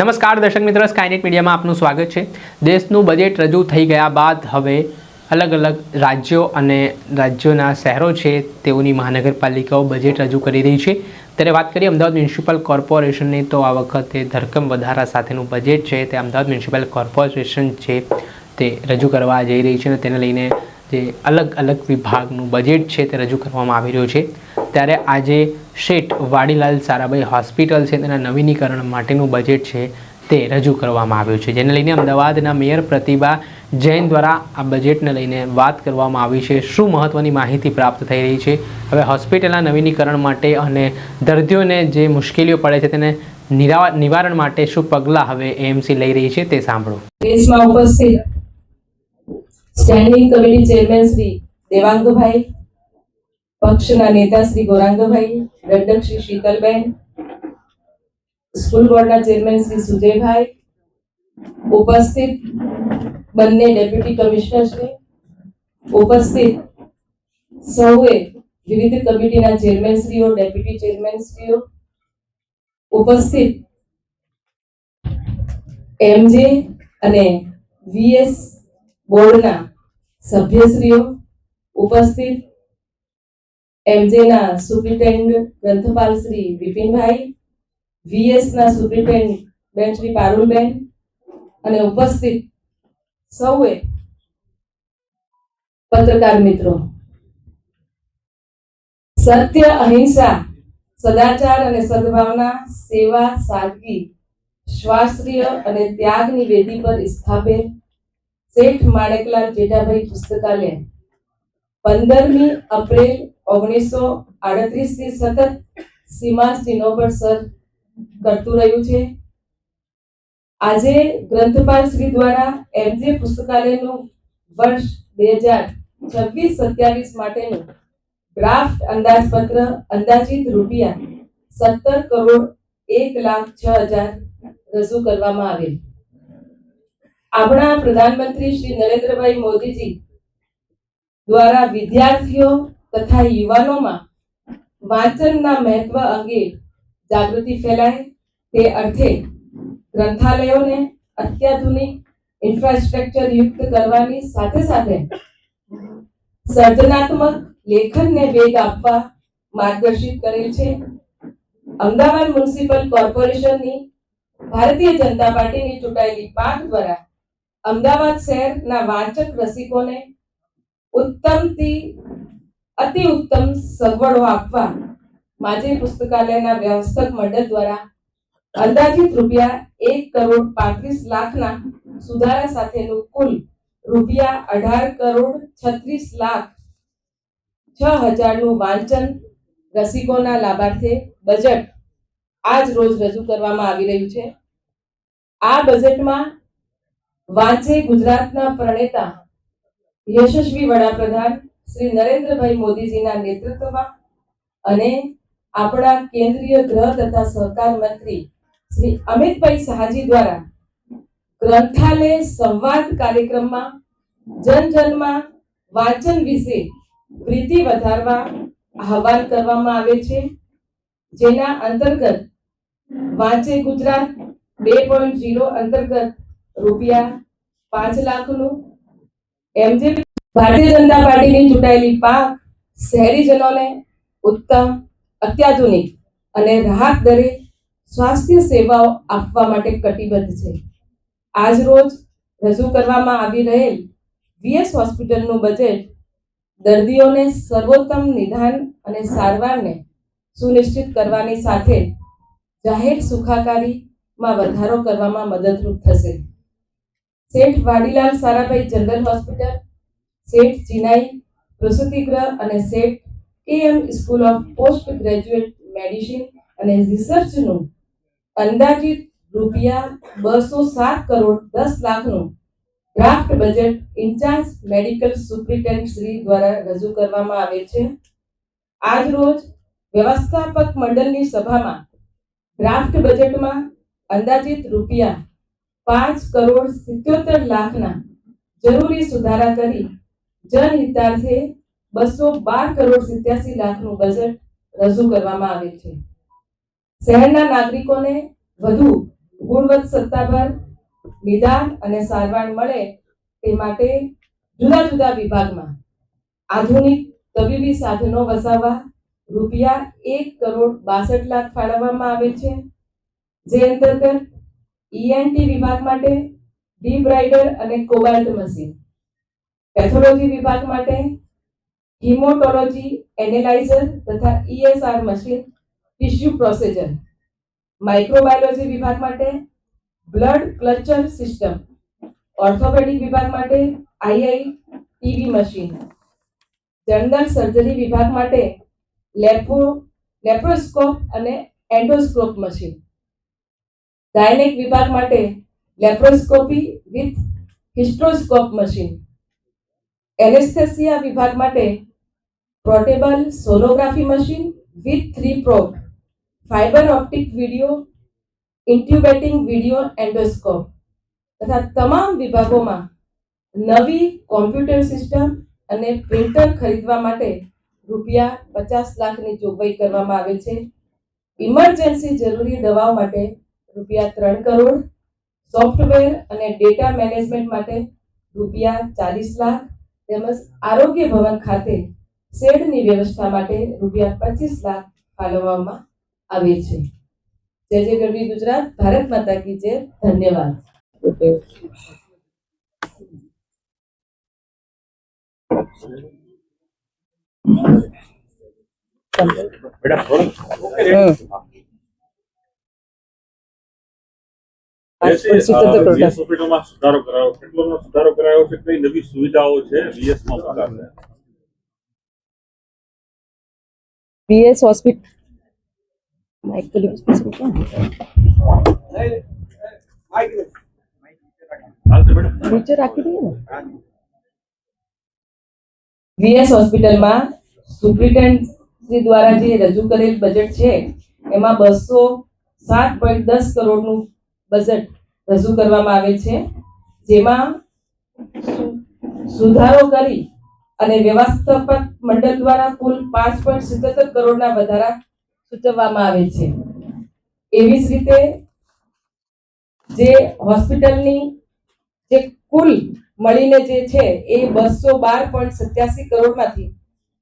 નમસ્કાર દર્શક મિત્રો સ્કાયનેટ મીડિયામાં આપનું સ્વાગત છે. દેશનું બજેટ રજૂ થઈ ગયા બાદ હવે અલગ અલગ રાજ્યો અને રાજ્યોના શહેરો છે તેઓની મહાનગરપાલિકાઓ બજેટ રજૂ કરી રહી છે. ત્યારે વાત કરીએ અમદાવાદ મ્યુનિસિપલ કોર્પોરેશનની તો આ વખતે ધરકમ વધારા સાથેનું બજેટ છે તે અમદાવાદ મ્યુનિસિપલ કોર્પોરેશન છે તે રજૂ કરવા જઈ રહી છે અને તેને લઈને જે અલગ અલગ વિભાગનું બજેટ છે તે રજૂ કરવામાં આવી રહ્યું છે. ત્યારે આજે શેઠ વાડીલાલ સારાભાઈ હોસ્પિટલ છે, તેના નવીનીકરણ માટેનું બજેટ છે તે રજૂ કરવામાં આવ્યું છે. જેને લઈને અમદાવાદના મેયર પ્રતિભા જૈન દ્વારા આ બજેટને લઈને વાત કરવામાં આવી છે. શું મહત્ત્વની માહિતી પ્રાપ્ત થઈ રહી છે? હવે હોસ્પિટલના નવીનીકરણ માટે અને દર્દીઓને જે મુશ્કેલીઓ પડે છે, તેને નિવારણ માટે શું પગલાં હવે એએમસી લઈ રહી છે તે સાંભળો. દેશમાં ઉપસ્થિત standing committee chairman Shri Devangbhai પક્ષના નેતા શ્રી ગૌરાંગભાઈ, દંડક શ્રી શીતલબેન, સ્કૂલ બોર્ડના ચેરમેન શ્રી સુજયભાઈ, ઉપસ્થિત બંને ડેપ્યુટી કમિશનર શ્રી ઉપસ્થિત સૌએ વિવિધ કમિટીના ચેરમેન શ્રીઓ ડેપ્યુટી ચેરમેન શ્રીઓ ઉપસ્થિત એમજે અને વીએસ બોર્ડના સભ્યશ્રીઓ ઉપસ્થિત એમજેના સુપ્રિન્ટેન્ડન્ટ ગ્રંથપાલ શ્રી વિપિનભાઈ વીએસના સુપ્રિન્ટેન્ડન્ટ બેન શ્રી પારુલબેન અને ઉપસ્થિત સૌએ પત્રકાર મિત્રો. સત્ય, અહિંસા, સદાચાર અને સદભાવના, સેવા, સાદગી શ્વાસ્ત્રીય અને ત્યાગની વેદી પર સ્થાપે શેઠ માણેકલાલ જેઠાભાઈ પુસ્તકાલય. પંદરમી એપ્રિલ ઓગણીસો આડત્રીસથી સતત સીમા ચિહ્નો પર સર કરતું રહ્યું છે. આજે ગ્રંથપાલ શ્રી દ્વારા એમજે પુસ્તકાલયનું વર્ષ બે હજાર છવ્વીસ સત્યાવીસ માટેનું ડ્રાફ્ટ અંદાજપત્ર અંદાજિત રૂપિયા સત્તર કરોડ એક લાખ છ હજાર રજૂ કરવામાં આવેલ. આપણા પ્રધાનમંત્રી શ્રી નરેન્દ્રભાઈ મોદીજી દ્વારા વિદ્યાર્થીઓ તથા યુવાનોમાં વાંચનના મહત્વ અંગે જાગૃતિ ફેલાય તે અર્થે ગ્રંથાલયોને અત્યાધુનિક ઇન્ફ્રાસ્ટ્રક્ચર યુક્ત કરવાની સાથે સાથે સર્જનાત્મક લેખનને વેગ આપવા માર્ગદર્શિત કરેલ છે. અમદાવાદ મ્યુનિસિપલ કોર્પોરેશનની ભારતીય જનતા પાર્ટીની ચૂંટાયેલી પાંખ દ્વારા અમદાવાદ શહેરના વાંચક રસિકોને ઉત્તમથી અતિ ઉત્તમ સગવડો આપવા માજી પુસ્તકાલયના વ્યવસ્થક મંડળ દ્વારા અંદાજિત રૂપિયા એક કરોડ પાંત્રીસ લાખના સુધારા સાથેનું કુલ રૂપિયા અઢાર કરોડ છત્રીસ લાખ છ હજારનું વાંચન રસિકોના લાભાર્થે બજેટ આજ રોજ રજૂ કરવામાં આવી રહ્યું છે. આ બજેટમાં વાંચે ગુજરાતના પ્રણેતા યશસ્વી વડાપ્રધાન શ્રી નરેન્દ્રભાઈ મોદીજીના નેતૃત્વમાં અને આપણા કેન્દ્રીય ગૃહ તથા સહકાર મંત્રી શ્રી અમિતભાઈ શાહજી દ્વારા ગ્રંથાલય સંવાદ કાર્યક્રમમાં જન વાંચન વિશે પ્રીતિ વધારવા આહવાન કરવામાં આવે છે. જેના અંતર્ગત વાંચે ગુજરાત બે પોઈન્ટ જીરો અંતર્ગત રૂપિયા પાંચ લાખનું એમ જે ભારતીય જનતા પાર્ટીની ચૂંટાયેલી પાંખ શહેરીજનોને ઉત્તમ, અત્યાધુનિક અને રાહત દરે સ્વાસ્થ્ય સેવાઓ આપવા માટે કટિબદ્ધ છે. આજ રોજ રજૂ કરવામાં આવી રહેલ વીએસ હોસ્પિટલનું બજેટ દર્દીઓને સર્વોત્તમ નિદાન અને સારવારને સુનિશ્ચિત કરવાની સાથે જાહેર સુખાકારીમાં વધારો કરવામાં મદદરૂપ થશે. શેઠ વાડીલાલ સારાભાઈ જનરલ હોસ્પિટલ શેઠ ચિનાઈ પ્રસૂતિગ્રહ અને Sheth KM school of post graduate medicine અને રિસર્ચનું અંદાજિત રૂપિયા બસો સાત કરોડ દસ લાખનું draft budget incharge medical superintendent Shri દ્વારા રજૂ કરવામાં આવે છે. આજ રોજ વ્યવસ્થાપક મંડળની સભામાં ડ્રાફ્ટ બજેટમાં અંદાજિત રૂપિયા પાંચ કરોડ સિત્યોતેર લાખના જરૂરી સુધારા કરી જનહિતાર્થે બસો બાર કરોડ સિત્યાસી લાખનું બજેટ રજૂ કરવામાં આવે છે. શહેરના નાગરિકોને વધુ ગુણવત્ત સત્તાભર નિદાન અને સારવાર મળે તે માટે જુદા જુદા વિભાગમાં આધુનિક તબીબી સાધનો વસાવવા રૂપિયા એક કરોડ બાસઠ લાખ ફાળવવામાં આવે છે. જે અંતર્ગત ઈએનટી વિભાગ માટે ડીપ રાઇડર અને કોબાલ્ટ મશીન પેથોલોજી વિભાગ માટે, હિમોટોલોજી એનેલાઇઝર તથા ESR machine tissue processor. Microbiology વિભાગ માટે, બ્લડ ક્લચર સિસ્ટમ. ઓર્થોપેડિક વિભાગ માટે II TV machine. General surgery વિભાગ માટે લેપો લેપ્રોસ્કોપ અને એન્ડોસ્કોપ મશીન. ગાયનેક વિભાગ માટે, laparoscopy with hysteroscope machine. Anaesthesia વિભાગ માટે portable sonography machine with three probe, fibre optic video intubating video, endoscope તથા તમામ વિભાગોમાં નવી કોમ્પ્યુટર સિસ્ટમ અને પ્રિન્ટર ખરીદવા માટે રૂપિયા પચાસ લાખની જોગવાઈ કરવામાં આવે છે. ઇમરજન્સી જરૂરી દવાઓ માટે રૂપિયા ત્રણ કરોડ, સોફ્ટવેર અને ડેટા મેનેજમેન્ટ માટે રૂપિયા ચાલીસ લાખ તેમજ આરોગ્ય ભવન ખાતે શેડની વ્યવસ્થા માટે રૂપિયા પચીસ લાખ ફાળવવામાં આવે છે. જય જય ગરવી ગુજરાત ભારત માતા કી જય ધન્યવાદ. બેટા વીએસ હોસ્પિટલમાં સુધારો કરાયો કેટલોનો સુધારો કરાયો છે કઈ નવી સુવિધાઓ છે વીએસમાં સરકાર ને હોસ્પિટલ માઇકલ હાલશે બેટા નીચે રાખી દઈએ ને? વીએસ હોસ્પિટલમાં સુપ્રિન્ટેન્ડન્સી દ્વારા જે રજૂ કરેલ બજેટ છે એમાં બસો સાત પોઈન્ટ દસ કરોડનું બજેટ રજૂ કરવામાં આવે છે, જેમાં સુધારો કરી અને વ્યવસ્થાપક મંડળ દ્વારા કુલ પાંચ પોઈન્ટ સિત્તોતેર કરોડના વધારા સૂચવવામાં આવે છે. એવી જ રીતે જે હોસ્પિટલની જે કુલ મળીને જે છે, એ બસો બાર પોઈન્ટ સત્યાસી કરોડમાંથી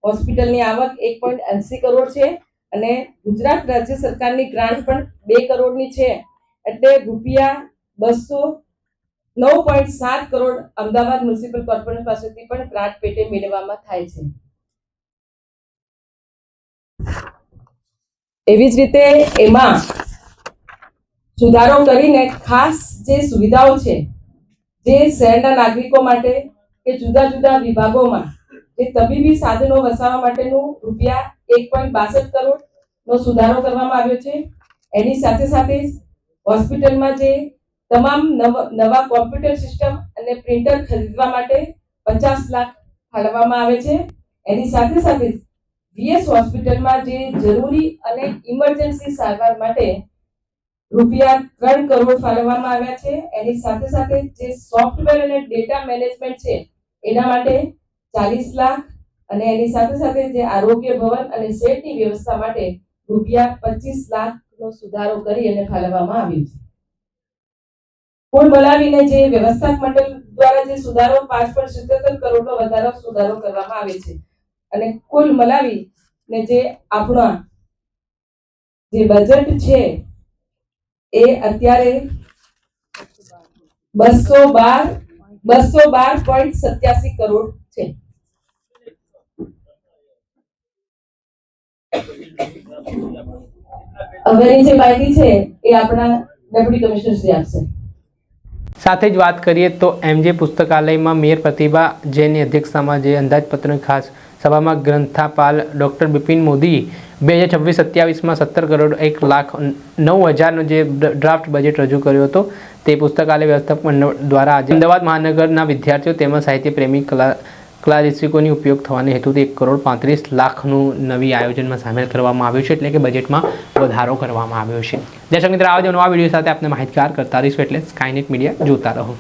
હોસ્પિટલની આવક એક પોઈન્ટ એંસી કરોડ છે અને ગુજરાત રાજ્ય સરકારની ગ્રાન્ટ પણ બે કરોડની છે. એટલે રૂપિયા બસો નવ પોઈન્ટ સાત કરોડ અમદાવાદ મ્યુનિસિપલ કોર્પોરેશન પાસેથી પણ ગ્રાન્ટ પેટે મેળવવામાં થાય છે. એવી જ રીતે એમાં સુધારો કરીને ખાસ જે સુવિધાઓ છે, જે શહેરના નાગરિકો માટે કે જુદા જુદા વિભાગોમાં જે તબીબી સાધનો વસાવવા માટેનું રૂપિયા એક પોઈન્ટ બાસઠ કરોડનો સુધારો કરવામાં આવ્યો છે. એની સાથે સાથે હોસ્પિટલમાં જે તમામ નવ- કોમ્પ્યુટર સિસ્ટમ અને પ્રિન્ટર ખરીદવા માટે પચાસ લાખ ફાળવવામાં આવે છે. એની સાથે સાથે વીએસ હોસ્પિટલમાં જે જરૂરી અને ઇમરજન્સી સારવાર માટે રૂપિયા ત્રણ કરોડ ફાળવવામાં આવ્યા છે. એની સાથે સાથે જે સોફ્ટવેર અને ડેટા મેનેજમેન્ટ છે, એના માટે ચાલીસ લાખ અને એની સાથે સાથે જે આરોગ્ય ભવન અને શેડની વ્યવસ્થા માટે રૂપિયા પચીસ લાખનો સુધારો કરી અને ફાળવવામાં આવ્યું છે. કુલ બોલાવીને જે વ્યવસ્થા મંડળ દ્વારા જે સુધારો પાંચ પોઈન્ટ સિત્તોતેર કરોડનો વધારો સુધારો કરવામાં આવે છે. અને કુલ મલાવી ને જે આપણા જે બજેટ છે એ અત્યારે બસો બાર બસો બાર પોઈન્ટ સત્યાસી કરોડ છે. હવેની જે માહિતી છે એ આપણા ડેપ્યુટી કમિશનર શ્રી આપશે. સાથે જ વાત કરીએ તો એમજે પુસ્તકાલયમાં મેયર પ્રતિભા જૈનની અધ્યક્ષતામાં જે અંદાજપત્રની ખાસ સભામાં ગ્રંથાપાલ ડૉક્ટર બિપિન મોદી બે હજાર છવ્વીસ સત્યાવીસમાં સત્તર કરોડ એક લાખ નવ હજારનો જે ડ્રાફ્ટ બજેટ રજૂ કર્યો હતો, તે પુસ્તકાલય વ્યવસ્થાપન દ્વારા આજે અમદાવાદ મહાનગરના વિદ્યાર્થીઓ તેમજ સાહિત્ય પ્રેમી કલા કલા શિક્ષકોની ઉપયોગ થવાના હેતુથી એક કરોડ પાંત્રીસ લાખનું નવી આયોજનમાં સામેલ કરવામાં આવ્યું છે, એટલે કે બજેટમાં વધારો કરવામાં આવ્યો છે. દર્શક મિત્ર આવા નવા વીડિયો સાથે આપણે માહિતગાર કરતા રહીશું, એટલે સ્કાયનેટ મીડિયા જોતા રહો.